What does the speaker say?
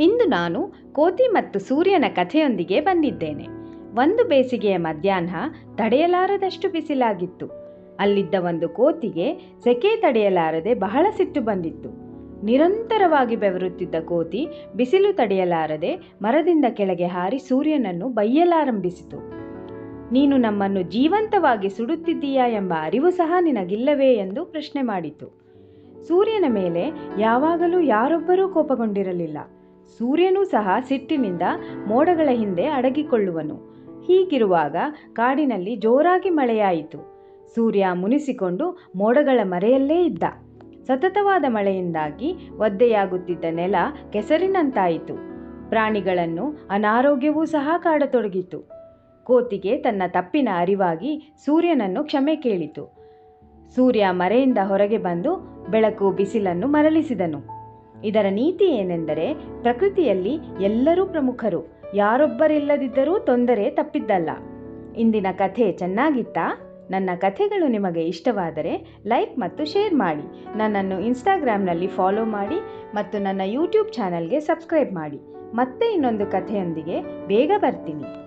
ಇಂದು ನಾನು ಕೋತಿ ಮತ್ತು ಸೂರ್ಯನ ಕಥೆಯೊಂದಿಗೆ ಬಂದಿದ್ದೇನೆ. ಒಂದು ಬೇಸಿಗೆಯ ಮಧ್ಯಾಹ್ನ ತಡೆಯಲಾರದಷ್ಟು ಬಿಸಿಲಾಗಿತ್ತು. ಅಲ್ಲಿದ್ದ ಒಂದು ಕೋತಿಗೆ ಸೆಕೆ ತಡೆಯಲಾರದೆ ಬಹಳ ಸಿಟ್ಟು ಬಂದಿತ್ತು. ನಿರಂತರವಾಗಿ ಬೆವರುತ್ತಿದ್ದ ಕೋತಿ ಬಿಸಿಲು ತಡೆಯಲಾರದೆ ಮರದಿಂದ ಕೆಳಗೆ ಹಾರಿ ಸೂರ್ಯನನ್ನು ಬೈಯಲಾರಂಭಿಸಿತು ನೀನು ನಮ್ಮನ್ನು ಜೀವಂತವಾಗಿ ಸುಡುತ್ತಿದ್ದೀಯಾ ಎಂಬ ಅರಿವು ಸಹ ನಿನಗಿಲ್ಲವೇ ಎಂದು ಪ್ರಶ್ನೆ ಮಾಡಿತು. ಸೂರ್ಯನ ಮೇಲೆ ಯಾವಾಗಲೂ ಯಾರೊಬ್ಬರೂ ಕೋಪಗೊಂಡಿರಲಿಲ್ಲ. ಸೂರ್ಯನೂ ಸಹ ಸಿಟ್ಟಿನಿಂದ ಮೋಡಗಳ ಹಿಂದೆ ಅಡಗಿಕೊಳ್ಳುವನು. ಹೀಗಿರುವಾಗ ಕಾಡಿನಲ್ಲಿ ಜೋರಾಗಿ ಮಳೆಯಾಯಿತು. ಸೂರ್ಯ ಮುನಿಸಿಕೊಂಡು ಮೋಡಗಳ ಮರೆಯಲ್ಲೇ ಇದ್ದ. ಸತತವಾದ ಮಳೆಯಿಂದಾಗಿ ಒದ್ದೆಯಾಗುತ್ತಿದ್ದ ನೆಲ ಕೆಸರಿನಂತಾಯಿತು. ಪ್ರಾಣಿಗಳನ್ನು ಅನಾರೋಗ್ಯವೂ ಸಹ ಕಾಡತೊಡಗಿತು. ಕೋತಿಗೆ ತನ್ನ ತಪ್ಪಿನ ಅರಿವಾಗಿ ಸೂರ್ಯನನ್ನು ಕ್ಷಮೆ ಕೇಳಿತು. ಸೂರ್ಯ ಮರೆಯಿಂದ ಹೊರಗೆ ಬಂದು ಬೆಳಕು, ಬಿಸಿಲನ್ನು ಮರಳಿಸಿದನು. ಇದರ ನೀತಿ ಏನೆಂದರೆ ಪ್ರಕೃತಿಯಲ್ಲಿ ಎಲ್ಲರೂ ಪ್ರಮುಖರು. ಯಾರೊಬ್ಬರಿಲ್ಲದಿದ್ದರೂ ತೊಂದರೆ ತಪ್ಪಿದ್ದಲ್ಲ. ಇಂದಿನ ಕಥೆ ಚೆನ್ನಾಗಿತ್ತಾ? ನನ್ನ ಕಥೆಗಳು ನಿಮಗೆ ಇಷ್ಟವಾದರೆ ಲೈಕ್ ಮತ್ತು ಶೇರ್ ಮಾಡಿ. ನನ್ನನ್ನು ಇನ್ಸ್ಟಾಗ್ರಾಮ್ನಲ್ಲಿ ಫಾಲೋ ಮಾಡಿ ಮತ್ತು ನನ್ನ ಯೂಟ್ಯೂಬ್ ಚಾನಲ್ಗೆ ಸಬ್ಸ್ಕ್ರೈಬ್ ಮಾಡಿ. ಮತ್ತೆ ಇನ್ನೊಂದು ಕಥೆಯೊಂದಿಗೆ ಬೇಗ ಬರ್ತೀನಿ.